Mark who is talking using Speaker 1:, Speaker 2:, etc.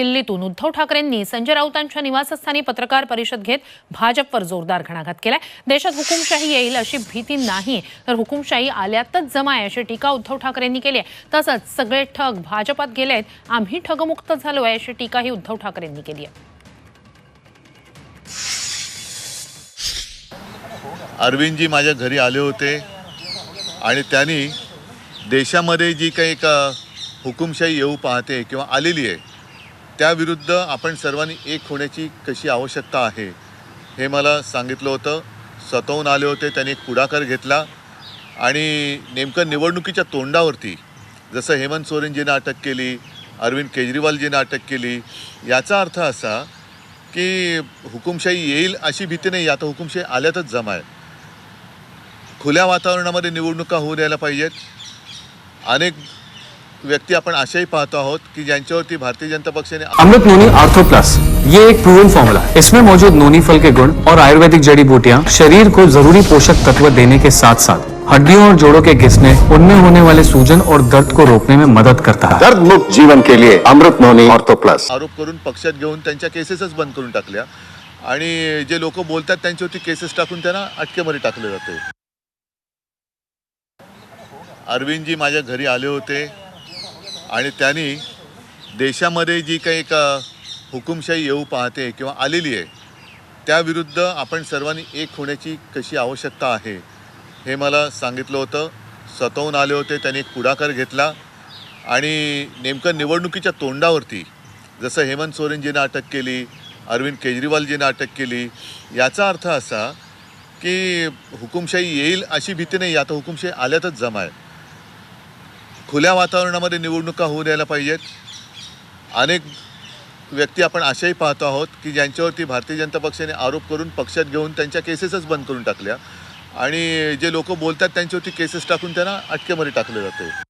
Speaker 1: दिल्लीतून उद्धव ठाकरेंनी संजय राऊतांच्या निवासस्थानी पत्रकार परिषद घेत भाजपवर जोरदार घणाघात केलाय. देशात हुकुमशाही येईल अशी भीती नाही तर हुकुमशाही आल्यातच जमाय अशी टीका उद्धव ठाकरेंनी केली आहे. तसंच सगळे ठग भाजपात गेले आहेत आम्ही ठगमुक्त झालो आहे अशी टीकाही उद्धव ठाकरेंनी केली आहे.
Speaker 2: अरविंदजी माझ्या घरी आले होते आणि त्यांनी देशामध्ये जी काही का हुकुमशाही येऊ पाहते किंवा आलेली आहे त्याविरुद्ध आपण सर्वांनी एक होण्याची कशी आवश्यकता आहे हे मला सांगितलं होतं. स्वतःहून आले होते त्यांनी एक पुढाकार घेतला आणि नेमकं निवडणुकीच्या तोंडावरती जसं हेमंत सोरेनजीनं अटक केली अरविंद केजरीवालजीनं अटक केली याचा अर्थ असा की हुकुमशाही येईल अशी भीती नाही. आता हुकुमशाही आल्यातच जमा आहे खुल्या वातावरणामध्ये निवडणुका होऊ द्यायला पाहिजेत. अनेक व्यक्ती आपण अशाही पाहतो आहोत की ज्यांच्यावरती भारतीय जनता पक्षाने
Speaker 3: अमृत नोनी आर्थो प्लस ये एक प्रूवन फॉर्मूला है इसमें मौजूद नोनी फल के गुण और आयुर्वेदिक जड़ी बूटियां शरीर को जरूरी पोषक तत्व देने के साथ साथ हड्डियों और जोड़ों के घिसने उनमें होने वाले सूजन और दर्द को रोकने में मदद करता है।
Speaker 4: दर्द मुक्त जीवन के लिए अमृत नोनी ऑर्थो प्लस
Speaker 2: आरोप करून पक्षात घेऊन त्यांच्या केसेसच बंद करून टाकल्या. आणि जे लोक बोलतात त्यांच्यावरती केसेस टाकून त्यांना अटकेमध्ये टाकले जाते. अरविंदजी माझ्या घरी आले होते. आणि त्यांनी देशामध्ये जी काही एक हुकुमशाही येऊ पाहते किंवा आलेली आहे त्याविरुद्ध आपण सर्वांनी एक होण्याची कशी आवश्यकता आहे हे मला सांगितलं होतं. स्वतःहून आले होते त्यांनी एक पुढाकार घेतला आणि नेमकं निवडणुकीच्या तोंडावरती जसं हेमंत सोरेनजीनं अटक केली अरविंद केजरीवालजीनं अटक केली याचा अर्थ असा की हुकुमशाही येईल अशी भीती नाही. आता हुकुमशाही आल्यातच जमा आहे खुल्या वातावरणामध्ये निवडणुका होऊ द्यायला पाहिजेत. अनेक व्यक्ती आपण अशाही पाहतो आहोत की ज्यांच्यावरती भारतीय जनता पक्षाने आरोप करून पक्षात घेऊन त्यांच्या केसेसच बंद करून टाकल्या. आणि जे लोक बोलतात त्यांच्यावरती केसेस टाकून त्यांना अटकेमध्ये टाकलं जाते